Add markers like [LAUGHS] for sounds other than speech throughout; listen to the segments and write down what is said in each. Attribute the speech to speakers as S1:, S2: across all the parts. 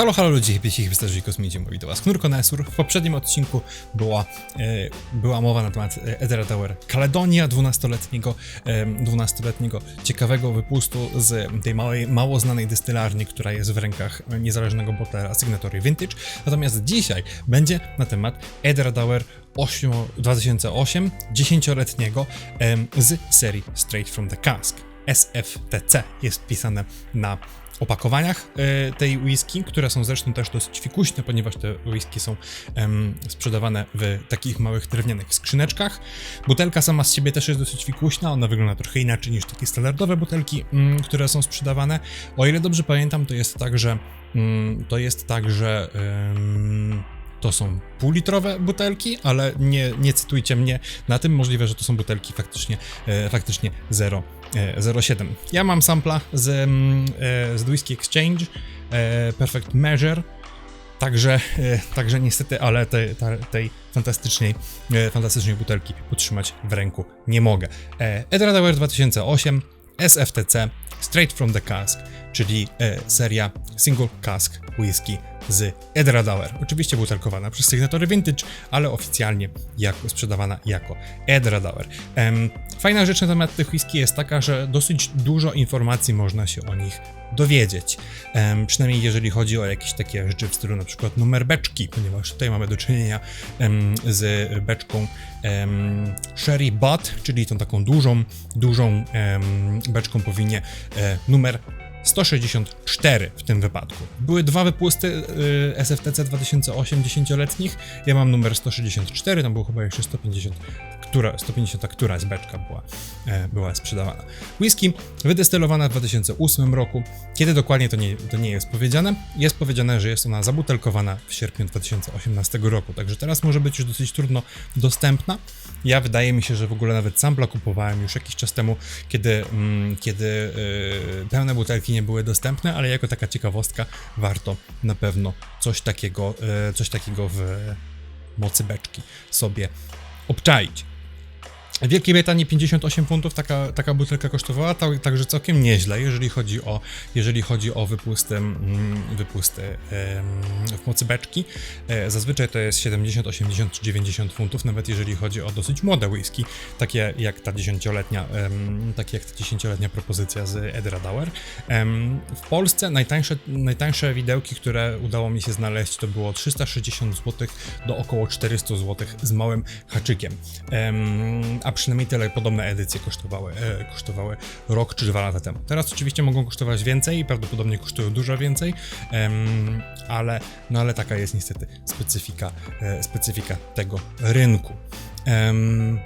S1: Halo, halo ludzie, hippie, wystarzy kosmici, mówi do was Knur Konesur. W poprzednim odcinku była, e, była mowa na temat e, Ethera Tower Kaledonia, 12-letniego, e, 12-letniego ciekawego wypustu z tej małej, mało znanej dystylarni, która jest w rękach niezależnego botlera Signatory Vintage. Natomiast dzisiaj będzie na temat Ethera Tower 8, 2008, 10-letniego em, z serii Straight from the Cask. SFTC jest pisane na opakowaniach e, tej whisky, które są zresztą też dosyć fikuśne, ponieważ te whisky są em, sprzedawane w takich małych drewnianych skrzyneczkach. Butelka sama z siebie też jest dosyć fikuśna, ona wygląda trochę inaczej niż takie standardowe butelki, mm, które są sprzedawane. O ile dobrze pamiętam, to jest tak, że mm, to jest tak, że to są półlitrowe butelki, ale nie, nie cytujcie mnie na tym, możliwe, że to są butelki faktycznie, e, faktycznie 0, e, 0,7. Ja mam sampla z, mm, e, z Whisky Exchange, e, Perfect Measure, Także, e, także niestety, ale tej, tej fantastycznej, e, fantastycznej butelki utrzymać w ręku nie mogę. E, Edradower 2008, SFTC, Straight from the Cask, czyli e, seria Single Cask Whisky z Edradower. Oczywiście butelkowana przez Signatory Vintage, ale oficjalnie jako, sprzedawana jako Edradower. Fajna rzecz na temat tych whisky jest taka, że dosyć dużo informacji można się o nich dowiedzieć. Em, przynajmniej jeżeli chodzi o jakieś takie rzeczy w stylu na przykład numer beczki, ponieważ tutaj mamy do czynienia em, z beczką em, Sherry Butt, czyli tą taką dużą, dużą beczką po winie e, numer 164 w tym wypadku. Były dwa wypusty SFTC 2008 10-letnich. Ja mam numer 164, tam było chyba jeszcze 150, która, 150 któraś beczka była, e, była sprzedawana. Whisky wydestylowana w 2008 roku. Kiedy dokładnie to nie, to nie jest powiedziane. Jest powiedziane, że jest ona zabutelkowana w sierpniu 2018 roku, także teraz może być już dosyć trudno dostępna. Ja wydaje mi się, że w ogóle nawet sampla kupowałem już jakiś czas temu, kiedy, mm, kiedy y, pełne butelki nie były dostępne, ale jako taka ciekawostka warto na pewno coś takiego, y, coś takiego w mocy beczki sobie obczaić. W Wielkiej Brytanii 58 funtów taka, taka butelka kosztowała, ta, także całkiem nieźle, jeżeli chodzi o, jeżeli chodzi o wypusty, mm, wypusty w mocy beczki. E, Zazwyczaj to jest 70, 80 czy 90 funtów, nawet jeżeli chodzi o dosyć młode whisky, takie jak ta 10-letnia, em, takie jak ta 10-letnia propozycja z Edradauer. Em, W Polsce najtańsze, najtańsze widełki, które udało mi się znaleźć, to było 360 zł do około 400 zł z małym haczykiem. Em, a przynajmniej tyle podobne edycje kosztowały, e, kosztowały rok czy dwa lata temu. Teraz oczywiście mogą kosztować więcej i prawdopodobnie kosztują dużo więcej, em, ale, no ale taka jest niestety specyfika, e, specyfika tego rynku. Em,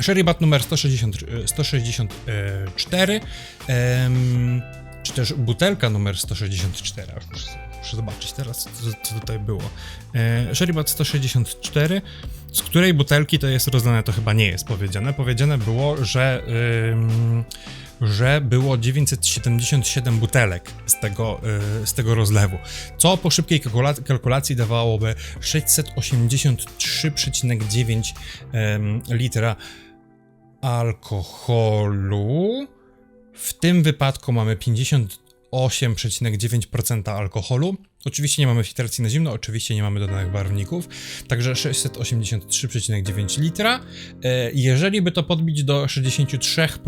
S1: Sherry Bat numer 160, e, 164, em, czy też butelka numer 164, muszę zobaczyć teraz, co, co tutaj było. E, Sherry Bat 164, z której butelki to jest rozdane, to chyba nie jest powiedziane. Powiedziane było, że, że było 977 butelek z tego, y, z tego rozlewu, co po szybkiej kalkula- kalkulacji dawałoby 683,9 ym, litra alkoholu. W tym wypadku mamy 58,9% alkoholu. Oczywiście nie mamy filtracji na zimno, oczywiście nie mamy dodanych barwników, także 683,9 litra. E, Jeżeli by to podbić do 63%,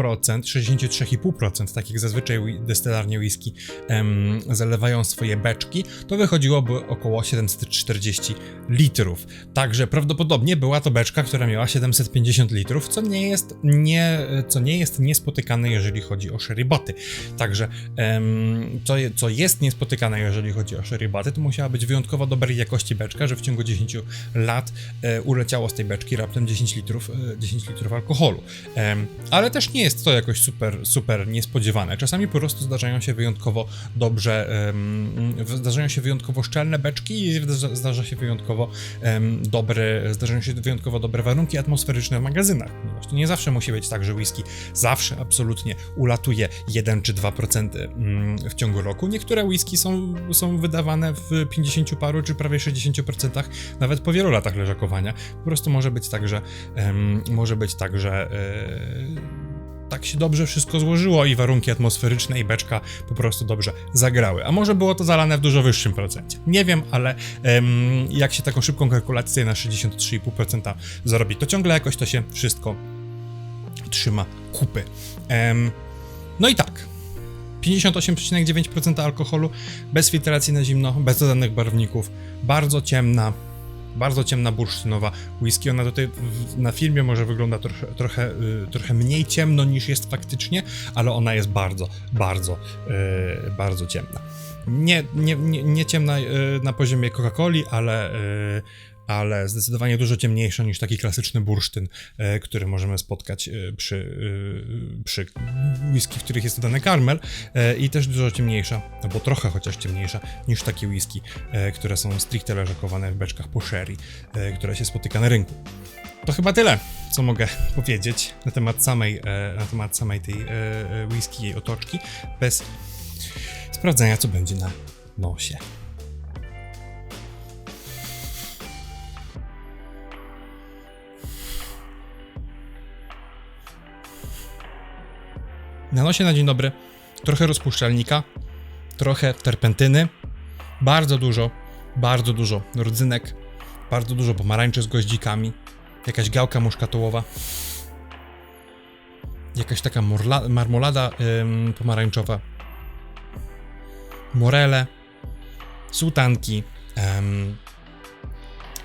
S1: 63,5%, tak jak zazwyczaj destylarnie whisky em, zalewają swoje beczki, to wychodziłoby około 740 litrów. Także prawdopodobnie była to beczka, która miała 750 litrów, co nie jest, nie, co nie jest niespotykane, jeżeli chodzi o sherryboty. Także em, co, co jest niespotykane, jeżeli chodzi o sherryboty, to musiała być wyjątkowo dobrej jakości beczka, że w ciągu 10 lat e, uleciało z tej beczki raptem 10 litrów, e, 10 litrów alkoholu. Em, ale też nie jest to jakoś super, super niespodziewane. Czasami po prostu zdarzają się wyjątkowo dobrze, w- zdarzają się wyjątkowo szczelne beczki i zdarza, się wyjątkowo em, dobre, zdarzają się wyjątkowo dobre warunki atmosferyczne w magazynach. Ponieważ nie zawsze musi być tak, że whisky zawsze absolutnie ulatuje 1 czy 2% mm, w ciągu roku. Niektóre whisky są, są wydawane w 50 paru czy prawie 60%, nawet po wielu latach leżakowania. Po prostu może być tak, że em, może być tak, że e, tak się dobrze wszystko złożyło i warunki atmosferyczne i beczka po prostu dobrze zagrały. A może było to zalane w dużo wyższym procencie. Nie wiem, ale jak się taką szybką kalkulację na 63,5% zarobi, to ciągle jakoś to się wszystko trzyma kupy. No i tak. 58,9% alkoholu, bez filtracji na zimno, bez dodanych barwników, bardzo ciemna, bardzo ciemna bursztynowa whisky. Ona tutaj na filmie może wygląda trochę, trochę, y, trochę mniej ciemno niż jest faktycznie, ale ona jest bardzo, bardzo, y, bardzo ciemna. Nie, nie, nie, nie ciemna y, na poziomie Coca-Coli, ale, ale zdecydowanie dużo ciemniejsza niż taki klasyczny bursztyn, y, który możemy spotkać y, przy, y, przy whisky, w których jest dodany karmel i też dużo ciemniejsza, albo trochę chociaż ciemniejsza niż takie whisky, które są stricte leżakowane w beczkach po sherry, które się spotyka na rynku. To chyba tyle, co mogę [LAUGHS] powiedzieć na temat samej, e, na temat samej tej e, e, whisky, jej otoczki, bez sprawdzenia, co będzie na nosie. Na nosie na dzień dobry trochę rozpuszczalnika, trochę terpentyny, bardzo dużo, bardzo dużo rodzynek, bardzo dużo pomarańczy z goździkami, jakaś gałka muszkatołowa, jakaś taka morla, marmolada ym, pomarańczowa, morele, sułtanki, ym,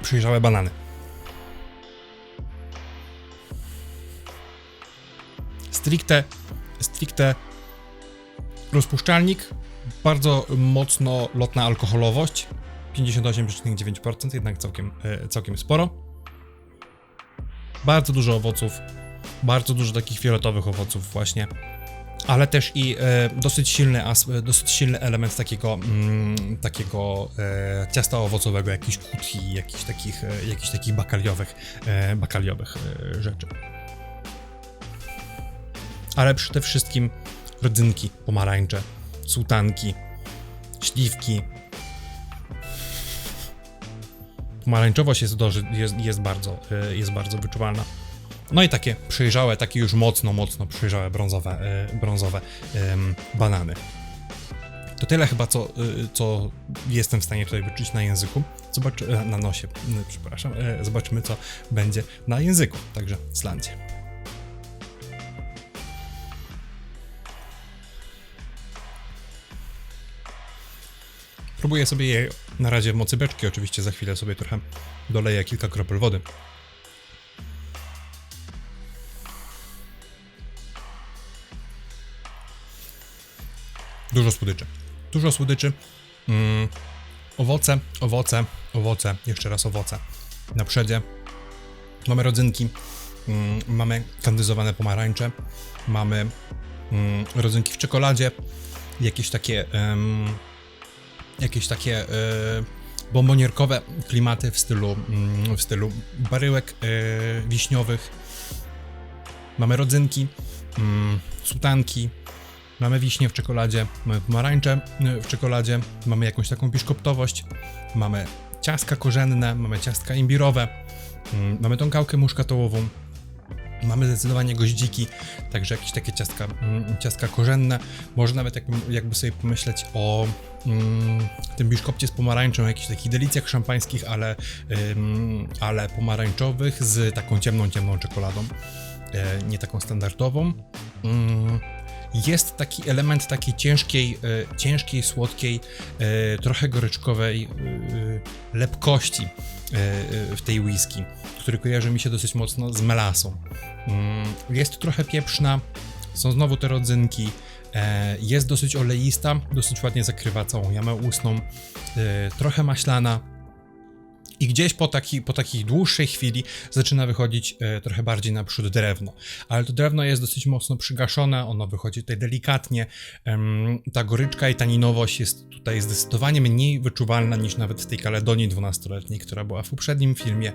S1: przyjrzałe banany. Stricte, stricte rozpuszczalnik, bardzo mocno lotna alkoholowość, 58,9%, jednak całkiem, e, całkiem sporo. Bardzo dużo owoców, bardzo dużo takich fioletowych owoców właśnie, ale też i e, dosyć, silny as, e, dosyć silny element takiego, mm, takiego e, ciasta owocowego, jakichś kutki, jakichś takich, e, jakichś takich bakaliowych, e, bakaliowych e, rzeczy. Ale przede wszystkim rodzynki, pomarańcze, sułtanki, śliwki, pomarańczowość jest, doży, jest, jest, bardzo, y, jest bardzo wyczuwalna. No i takie przejrzałe, takie już mocno, mocno przejrzałe brązowe, y, brązowe banany. To tyle chyba, co, y, co jestem w stanie tutaj wyczuć na języku. Zobacz, na nosie, przepraszam. Zobaczymy, co będzie na języku, także slandzie. Próbuję sobie je na razie w mocy beczki, oczywiście za chwilę sobie trochę doleję kilka kropel wody. Dużo słodyczy. Dużo słodyczy. Mm, owoce, owoce, owoce, jeszcze raz owoce. Na przedzie mamy rodzynki, mm, mamy kandyzowane pomarańcze, mamy mm, rodzynki w czekoladzie, jakieś takie em, jakieś takie e, bombonierkowe klimaty w stylu, mm, w stylu baryłek e, wiśniowych. Mamy rodzynki, mm, sutanki, mamy wiśnie w czekoladzie, mamy pomarańcze e, w czekoladzie, mamy jakąś taką biszkoptowość, mamy ciastka korzenne, mamy ciastka imbirowe, mm, mamy tą gałkę muszkatołową, Mamy zdecydowanie goździki, także jakieś takie ciastka, mm, ciastka korzenne. Może nawet jakby, jakby sobie pomyśleć o mm, tym biszkopcie z pomarańczą, jakichś takich delicjach szampańskich, ale, ym, ale pomarańczowych z taką ciemną, ciemną czekoladą, e, nie taką standardową. Mm, jest taki element takiej ciężkiej, e, ciężkiej, słodkiej, e, trochę goryczkowej lepkości w tej whisky, który kojarzy mi się dosyć mocno z melasą. Mm, Jest trochę pieprzna, są znowu te rodzynki, e, jest dosyć oleista, dosyć ładnie zakrywa całą jamę ustną, e, trochę maślana, i gdzieś po, taki, po takiej dłuższej chwili zaczyna wychodzić e, trochę bardziej naprzód drewno. Ale to drewno jest dosyć mocno przygaszone, ono wychodzi tutaj delikatnie. Ta goryczka i taninowość jest tutaj zdecydowanie mniej wyczuwalna niż nawet w tej Kaledonii 12-letniej, która była w poprzednim filmie.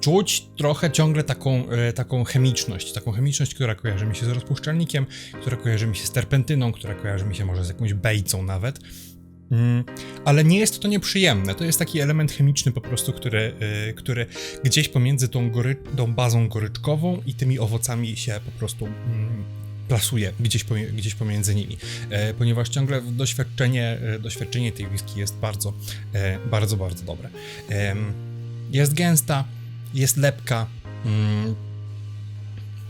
S1: Czuć trochę ciągle taką, e, taką chemiczność, taką chemiczność, która kojarzy mi się z rozpuszczalnikiem, która kojarzy mi się z terpentyną, która kojarzy mi się może z jakąś bejcą nawet. Mm, ale nie jest to nieprzyjemne. To jest taki element chemiczny po prostu, który, y, który gdzieś pomiędzy tą, gory, tą bazą goryczkową i tymi owocami się po prostu mm, plasuje gdzieś, gdzieś pomiędzy nimi. E, ponieważ ciągle doświadczenie, e, doświadczenie tej whisky jest bardzo, e, bardzo, bardzo dobre. Jest gęsta, jest lepka.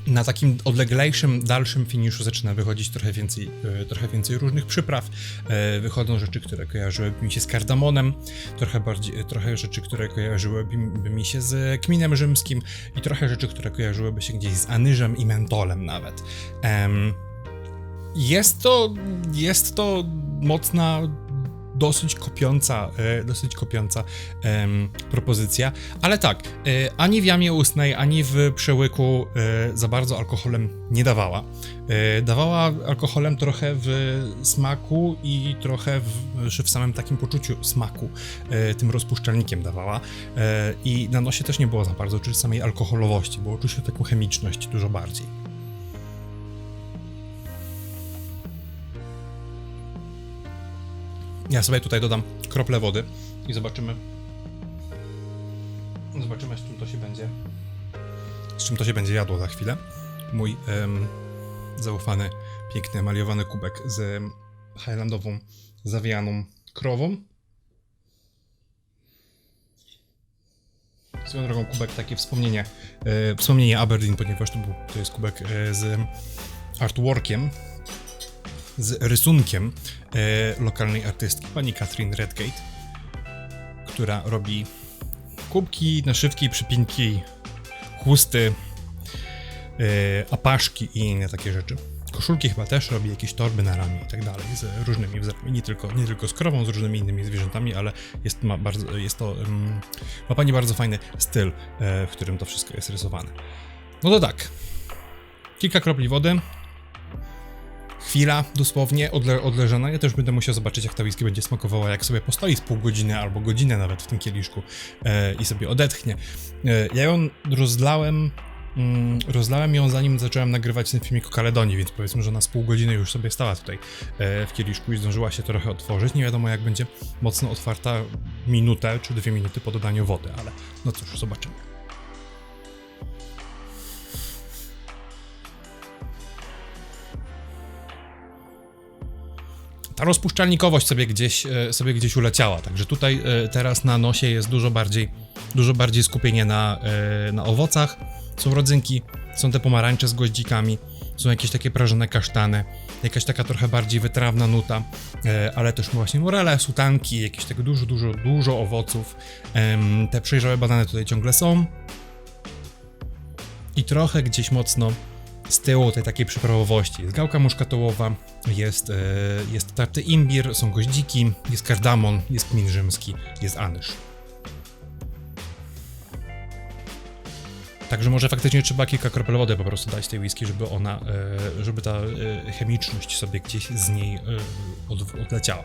S1: Na takim odleglejszym, dalszym finiszu zaczyna wychodzić trochę więcej, e, trochę więcej różnych przypraw. E, Wychodzą rzeczy, które kojarzyłyby mi się z kardamonem, trochę, bardziej, e, trochę rzeczy, które kojarzyłyby by mi się z kminem rzymskim i trochę rzeczy, które kojarzyłyby się gdzieś z anyżem i mentolem nawet. Jest to, jest to mocna, dosyć kopiąca, e, dosyć kopiąca propozycja, ale tak, e, ani w jamie ustnej, ani w przełyku e, za bardzo alkoholem nie dawała. Dawała alkoholem trochę w smaku i trochę w, w samym takim poczuciu smaku tym rozpuszczalnikiem dawała i na nosie też nie było za bardzo czuć samej alkoholowości, było czuć taką chemiczność dużo bardziej. Ja sobie tutaj dodam krople wody i zobaczymy. Zobaczymy, z czym to się będzie. Z czym to się będzie jadło za chwilę. Mój zaufany, piękny, maliowany kubek z highlandową, zawijaną krową. Swoją drogą kubek takie wspomnienie, e, wspomnienie Aberdeen, ponieważ to, był, to jest kubek e, z artworkiem, z rysunkiem e, lokalnej artystki, pani Catherine Redgate, która robi kubki, naszywki, przypinki, chusty, e, apaszki i inne takie rzeczy. Koszulki chyba też robi, jakieś torby na ramię i tak dalej, z różnymi wzorami, nie tylko, nie tylko z krową, z różnymi innymi zwierzętami, ale jest, ma bardzo, jest to, um, ma pani bardzo fajny styl, e, w którym to wszystko jest rysowane. No to tak, kilka kropli wody, chwila dosłownie odle odleżana. Ja też będę musiał zobaczyć, jak ta whisky będzie smakowała, jak sobie postoi z pół godziny albo godzinę nawet w tym kieliszku e, i sobie odetchnie. E, ja ją rozlałem. Mm, rozlałem ją zanim zacząłem nagrywać ten filmik o Kaledonii, więc powiedzmy, że ona z pół godziny już sobie stała tutaj e, w kieliszku i zdążyła się trochę otworzyć. Nie wiadomo, jak będzie mocno otwarta minutę czy dwie minuty po dodaniu wody, ale no cóż, zobaczymy. Ta rozpuszczalnikowość sobie gdzieś, e, sobie gdzieś uleciała, także tutaj e, teraz na nosie jest dużo bardziej, dużo bardziej skupienie na, e, na owocach. Są rodzynki, są te pomarańcze z goździkami, są jakieś takie prażone kasztany, jakaś taka trochę bardziej wytrawna nuta, ale też właśnie morele, sutanki, jakieś tego dużo, dużo, dużo owoców. Te przejrzałe banany tutaj ciągle są. I trochę gdzieś mocno z tyłu tej takiej przyprawowości. Jest gałka muszkatołowa, jest, e, jest tarty imbir, są goździki, jest kardamon, jest kmin rzymski, jest anyż. Także może faktycznie trzeba kilka kropel wody po prostu dać tej whisky, żeby ona, e, żeby ta e, chemiczność sobie gdzieś z niej od, odleciała.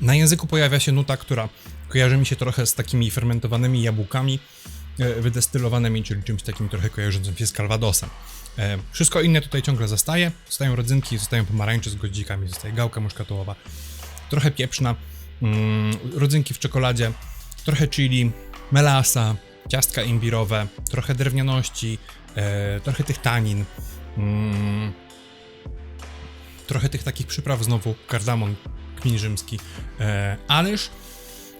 S1: Na języku pojawia się nuta, która kojarzy mi się trochę z takimi fermentowanymi jabłkami e, wydestylowanymi, czyli czymś takim trochę kojarzącym się z calvadosem. E, Wszystko inne tutaj ciągle zostaje. Zostają rodzynki, zostają pomarańcze z goździkami, zostaje gałka muszkatołowa, trochę pieprzna, mm, rodzynki w czekoladzie, trochę chili, melasa, ciastka imbirowe, trochę drewnianości, e, trochę tych tanin, mm, trochę tych takich przypraw znowu, kardamon, kmin rzymski, e, ależ,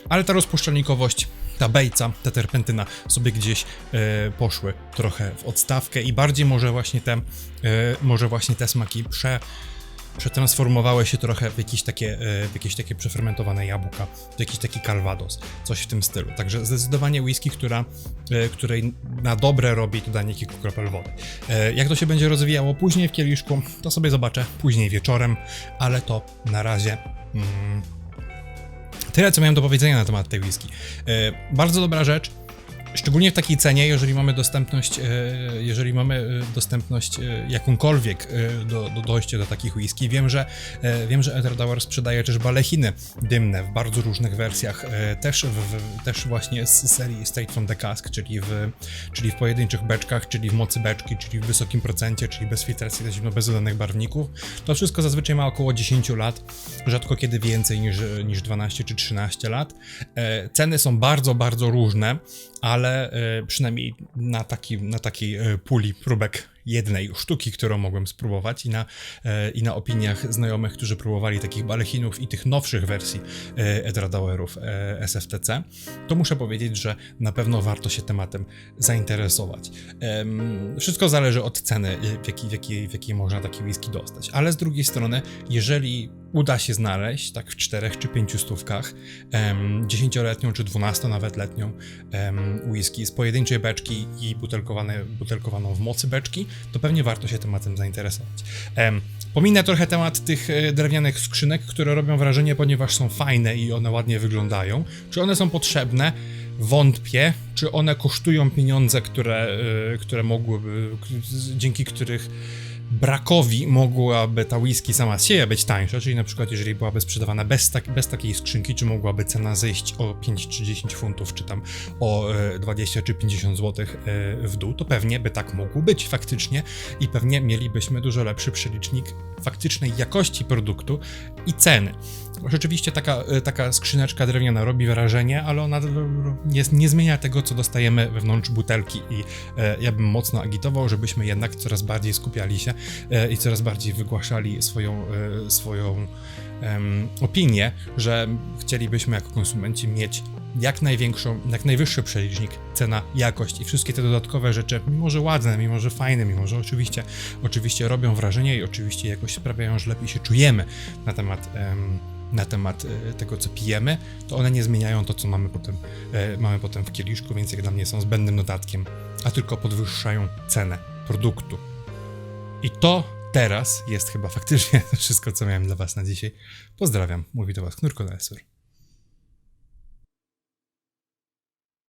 S1: ale ta rozpuszczalnikowość, ta bejca, ta terpentyna sobie gdzieś e, poszły trochę w odstawkę i bardziej może właśnie te, e, może właśnie te smaki prze, przetransformowały się trochę w jakieś takie, e, w jakieś takie przefermentowane jabłka, w jakiś taki calvados, coś w tym stylu. Także zdecydowanie whisky, która, e, której na dobre robi dodanie kilku kropel wody. E, Jak to się będzie rozwijało później w kieliszku, to sobie zobaczę później wieczorem, ale to na razie mm, tyle, co miałem do powiedzenia na temat tej whisky. Bardzo dobra rzecz, Szczególnie w takiej cenie, jeżeli mamy dostępność, e, jeżeli mamy e, dostępność e, jakąkolwiek do, do dojścia do takich whisky. Wiem, że wiem, że Edeldower sprzedaje też balechiny dymne w bardzo różnych wersjach, też, w, też właśnie z serii Straight from the Cask, czyli w, czyli w pojedynczych beczkach, czyli w mocy beczki, czyli w wysokim procencie, czyli bez filtracji, zimno bez dodanych barwników. To wszystko zazwyczaj ma około 10 lat, rzadko kiedy więcej niż, niż 12 czy 13 lat. Ceny są bardzo, bardzo różne, ale e, przynajmniej na, taki, na takiej puli próbek jednej sztuki, którą mogłem spróbować i na, e, i na opiniach znajomych, którzy próbowali takich balechinów i tych nowszych wersji e, Edradauerów e, SFTC, to muszę powiedzieć, że na pewno warto się tematem zainteresować. Wszystko zależy od ceny, w jakiej, w jakiej, w jakiej można taki whisky dostać, ale z drugiej strony, jeżeli uda się znaleźć, tak w czterech czy pięciu stówkach, 10-letnią czy 12 nawet letnią whisky z pojedynczej beczki i butelkowane, butelkowaną w mocy beczki, to pewnie warto się tematem zainteresować. Pominę trochę temat tych e, drewnianych skrzynek, które robią wrażenie, ponieważ są fajne i one ładnie wyglądają. Czy one są potrzebne? Wątpię. Czy one kosztują pieniądze, które, e, które mogłyby, dzięki których brakowi mogłaby ta whisky sama z siebie być tańsza, czyli na przykład jeżeli byłaby sprzedawana bez, tak, bez takiej skrzynki, czy mogłaby cena zejść o 5 czy 10 funtów, czy tam o e, 20 czy 50 zł e, w dół, to pewnie by tak mogło być faktycznie i pewnie mielibyśmy dużo lepszy przelicznik faktycznej jakości produktu i ceny. Rzeczywiście taka, e, taka skrzyneczka drewniana robi wrażenie, ale ona nie, nie zmienia tego, co dostajemy wewnątrz butelki i e, ja bym mocno agitował, żebyśmy jednak coraz bardziej skupiali się e, i coraz bardziej wygłaszali swoją, e, swoją opinię, że chcielibyśmy jako konsumenci mieć jak największą, jak najwyższy przelicznik cena, jakość i wszystkie te dodatkowe rzeczy, mimo że ładne, mimo że fajne, mimo że oczywiście, oczywiście robią wrażenie i oczywiście jakoś sprawiają, że lepiej się czujemy na temat em, na temat e, tego, co pijemy, to one nie zmieniają to, co mamy potem, e, mamy potem w kieliszku, więc jak dla mnie są zbędnym dodatkiem, a tylko podwyższają cenę produktu. I to teraz jest chyba faktycznie [LAUGHS] wszystko, co miałem dla Was na dzisiaj. Pozdrawiam, mówi do Was Knurko Nesur.